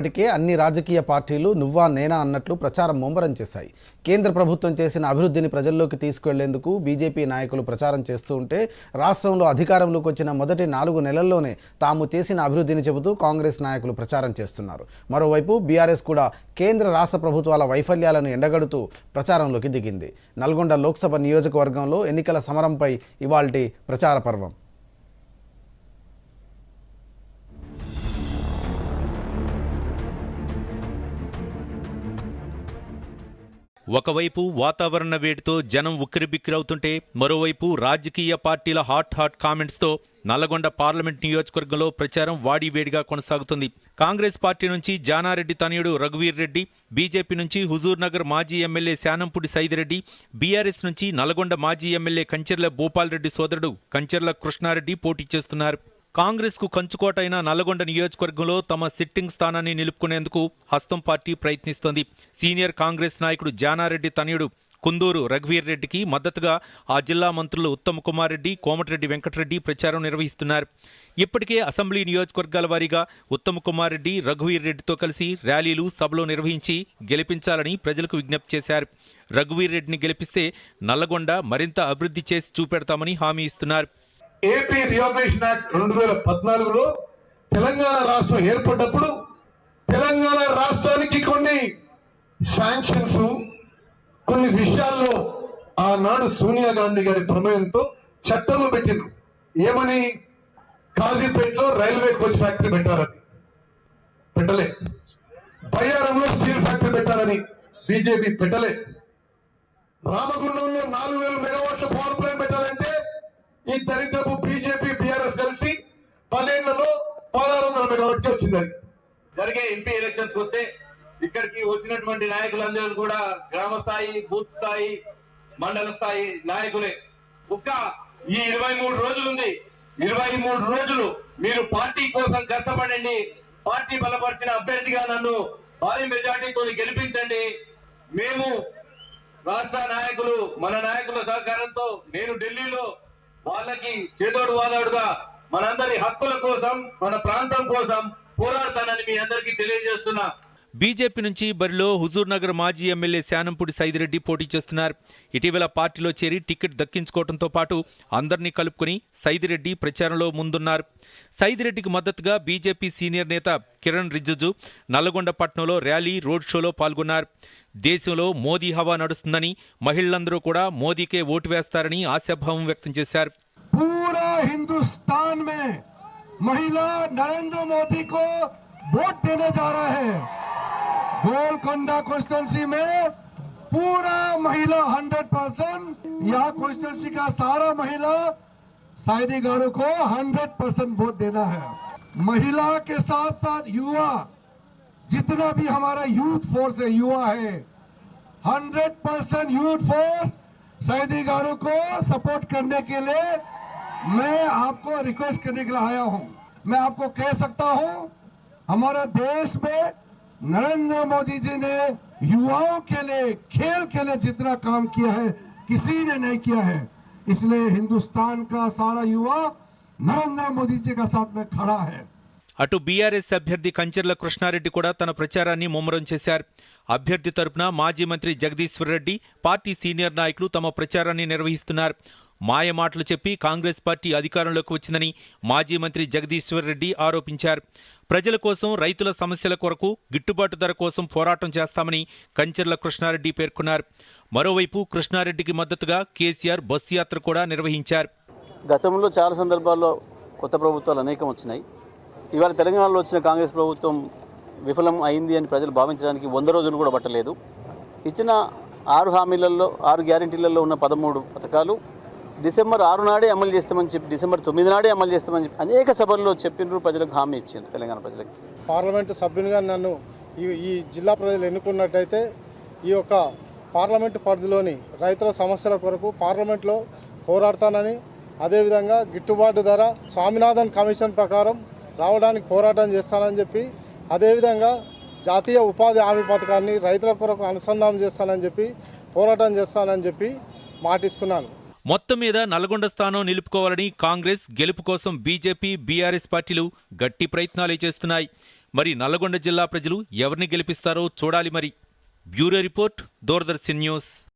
ఇప్పటికే అన్ని రాజకీయ పార్టీలు నువ్వా నేనా అన్నట్లు ప్రచారం ముమ్మరం చేశాయి. కేంద్ర ప్రభుత్వం చేసిన అభివృద్ధిని ప్రజల్లోకి తీసుకెళ్ళేందుకు బీజేపీ నాయకులు ప్రచారం చేస్తూ ఉంటే రాష్ట్రంలో అధికారంలోకి వచ్చిన మొదటి నాలుగు నెలల్లోనే తాము చేసిన అభివృద్ధిని చెబుతూ కాంగ్రెస్ నాయకులు ప్రచారం చేస్తున్నారు. మరోవైపు బీఆర్ఎస్ కూడా కేంద్ర రాష్ట్ర ప్రభుత్వాల వైఫల్యాలను ఎండగడుతూ ప్రచారంలోకి దిగింది. నల్గొండ లోక్సభ నియోజకవర్గంలో ఎన్నికల సమరంపై ఇవాల్టి ప్రచార పర్వం. ఒకవైపు వాతావరణ వేడితో జనం ఉక్కిరిబిక్కిరవుతుంటే మరోవైపు రాజకీయ పార్టీల హాట్ హాట్ కామెంట్స్తో నల్లగొండ పార్లమెంట్ నియోజకవర్గంలో ప్రచారం వాడివేడిగా కొనసాగుతుంది. కాంగ్రెస్ పార్టీ నుంచి జానారెడ్డి తనయుడు రఘువీర్ రెడ్డి బీజేపీ నుంచి హుజూర్నగర్ మాజీ ఎమ్మెల్యే శానంపుడి సైదిరెడ్డి బీఆర్ఎస్ నుంచి నల్గొండ మాజీ ఎమ్మెల్యే కంచెర్ల భూపాల్ రెడ్డి సోదరుడు కంచెర్ల కృష్ణారెడ్డి పోటీ చేస్తున్నారు. కాంగ్రెస్కు కంచుకోటైన కంచుకోట అయిన నల్లగొండ నియోజకవర్గంలో తమ సిట్టింగ్ స్థానాన్ని నిలుపుకునేందుకు హస్తం పార్టీ ప్రయత్నిస్తోంది. సీనియర్ కాంగ్రెస్ నాయకుడు జానారెడ్డి తనయుడు కుందూరు రఘువీర్ రెడ్డికి మద్దతుగా ఆ జిల్లా మంత్రులు ఉత్తమ్ కుమార్ రెడ్డి కోమటిరెడ్డి వెంకటరెడ్డి ప్రచారం నిర్వహిస్తున్నారు. ఇప్పటికే అసెంబ్లీ నియోజకవర్గాల వారీగా ఉత్తమ్ కుమార్ రెడ్డి రఘువీర్ రెడ్డితో కలిసి ర్యాలీలు సభలు నిర్వహించి గెలిపించాలని ప్రజలకు విజ్ఞప్తి చేశారు. రఘువీర్ రెడ్డిని గెలిపిస్తే నల్లగొండ మరింత అభివృద్ధి చేసి చూపెడతామని హామీ ఇస్తున్నారు. ఏపీ రియాగ్నేషన్ యాక్ట్ రెండు వేల పద్నాలుగులో తెలంగాణ రాష్ట్రం ఏర్పడ్డప్పుడు తెలంగాణ రాష్ట్రానికి కొన్ని శాంక్షన్స్ కొన్ని విషయాల్లో ఆనాడు సోనియా గాంధీ గారి ప్రమేయంతో చట్టంలో పెట్టిండ్రు. ఏమని? కాజీపేటలో రైల్వే కోచ్ ఫ్యాక్టరీ పెట్టారని. పెట్టలే. బయ్యారంలో స్టీల్ ఫ్యాక్టరీ పెట్టారని బీజేపీ పెట్టలే. రామగుండంలో నాలుగు వేల మెగావాట్ల పవర్ ప్లాంట్ పెట్టాలంటే ఈ దరిద్రపు బీజేపీ బీఆర్ఎస్ కలిసి పదేళ్ళలో పదహారు వందల మెగావాట్కి వచ్చిందని జరిగే ఎంపీ ఎలక్షన్స్ వస్తే ఇక్కడికి వచ్చినటువంటి నాయకులందరూ కూడా గ్రామ స్థాయి బూత్ స్థాయి మండల స్థాయి నాయకులే. ఒక్క ఈ ఇరవై మూడు రోజులు ఉంది. ఇరవై మూడు రోజులు మీరు పార్టీ కోసం కష్టపడండి పార్టీ బలపరిచిన అభ్యర్థిగా నన్ను భారీ మెజార్టీతో గెలిపించండి. మేము రాష్ట్ర నాయకులు మన నాయకుల సహకారంతో నేను ఢిల్లీలో వాళ్ళకి చేదోడు వాదాడుగా మనందరి హక్కుల కోసం మన ప్రాంతం కోసం పోరాడతానని మీ అందరికీ తెలియజేస్తున్నా. బీజేపీ నుంచి బరిలో హుజూర్ నగర్ మాజీ ఎమ్మెల్యే శానంపూడి సైదిరెడ్డి పోటీ చేస్తున్నారు ఇటీవల పార్టీలో చేరి టికెట్ దక్కించుకోవడంతో పాటు అందరినీ కలుపుకుని సైదిరెడ్డి ప్రచారంలో ముందున్నారు సైదిరెడ్డికి మద్దతుగా బీజేపీ సీనియర్ నేత కిరణ్ రిజిజు నల్లగొండ పట్నంలో ర్యాలీ రోడ్ షోలో పాల్గొన్నారు దేశంలో మోదీ హవా నడుస్తుందని మహిళలందరూ కూడా మోదీకే ఓటు వేస్తారని ఆశాభావం వ్యక్తం చేశారు पूरा हिंदुस्तान में महिला नरेंद्र मोदी को वोट देने जा रहा है गोलकोंडा कॉन्स्टिट्यूंसी में पूरा महिला 100 परसेंट यहाँ कॉन्स्टिट्यूंसी का सारा महिला साइदी गाड़ू को 100 परसेंट वोट देना है। महिला के साथ साथ युवा, जितना भी हमारा यूथ फोर्स है, युवा है hundred percent youth force Saidi garu को सपोर्ट करने के लिए मैं आपको रिक्वेस्ट करने के लिए आया हूँ। मैं आपको कह सकता हूँ, हमारे देश में नरेंद्र मोदी जी ने युवाओं के लिए खेल के लिए जितना काम किया है किसी ने नहीं किया है इसलिए हिंदुस्तान का सारा युवा नरेंद्र मोदी जी का साथ में खड़ा है అటు బీఆర్ఎస్ అభ్యర్థి కంచెర్ల కృష్ణారెడ్డి కూడా తన ప్రచారాన్ని ముమ్మరం చేశారు అభ్యర్థి తరపున మాజీ మంత్రి జగదీశ్వర్ రెడ్డి పార్టీ సీనియర్ నాయకులు తమ ప్రచారాన్ని నిర్వహిస్తున్నారు మాయ మాటలు చెప్పి కాంగ్రెస్ పార్టీ అధికారంలోకి వచ్చిందని మాజీ మంత్రి జగదీశ్వర్ రెడ్డి ఆరోపించారు. ప్రజల కోసం రైతుల సమస్యల కొరకు గిట్టుబాటు ధర కోసం పోరాటం చేస్తామని కంచెర్ల కృష్ణారెడ్డి పేర్కొన్నారు. మరోవైపు కృష్ణారెడ్డికి మద్దతుగా కేసీఆర్ బస్సు యాత్ర కూడా నిర్వహించారు. గతంలో చాలా సందర్భాల్లో కొత్త ప్రభుత్వాలు అనేకం వచ్చినాయి. ఇవాళ తెలంగాణలో వచ్చిన కాంగ్రెస్ ప్రభుత్వం విఫలం అయింది అని ప్రజలు భావించడానికి వంద రోజులు కూడా పట్టలేదు. ఇచ్చిన ఆరు హామీలలో ఆరు గ్యారంటీలలో ఉన్న పదమూడు పథకాలు డిసెంబర్ ఆరు నాడే అమలు చేస్తామని చెప్పి డిసెంబర్ తొమ్మిది నాడే అమలు చేస్తామని చెప్పి అనేక సభల్లో చెప్పినారు ప్రజలకు హామీ ఇచ్చారు తెలంగాణ ప్రజలకి. పార్లమెంటు సభ్యునిగా నన్ను ఈ ఈ జిల్లా ప్రజలు ఎన్నుకున్నట్టయితే ఈ యొక్క పార్లమెంటు పరిధిలోని రైతుల సమస్యల కొరకు పార్లమెంట్లో పోరాడతానని అదేవిధంగా గిట్టుబాటు ధర స్వామినాథన్ కమిషన్ ప్రకారం రావడానికి పోరాటం చేస్తానని చెప్పి అదేవిధంగా జాతీయ ఉపాధి హామీ పథకాన్ని రైతుల కొరకు అనుసంధానం చేస్తానని చెప్పి పోరాటం చేస్తానని చెప్పి మాటిస్తున్నాను. మొత్తం మీద నల్గొండ స్థానం నిలుపుకోవాలని కాంగ్రెస్ గెలుపు కోసం బీజేపీ బీఆర్ఎస్ పార్టీలు గట్టి ప్రయత్నాలు చేస్తున్నాయి. మరి నల్లగొండ జిల్లా ప్రజలు ఎవరిని గెలిపిస్తారో చూడాలి మరి. Bureau report Doordarshan news.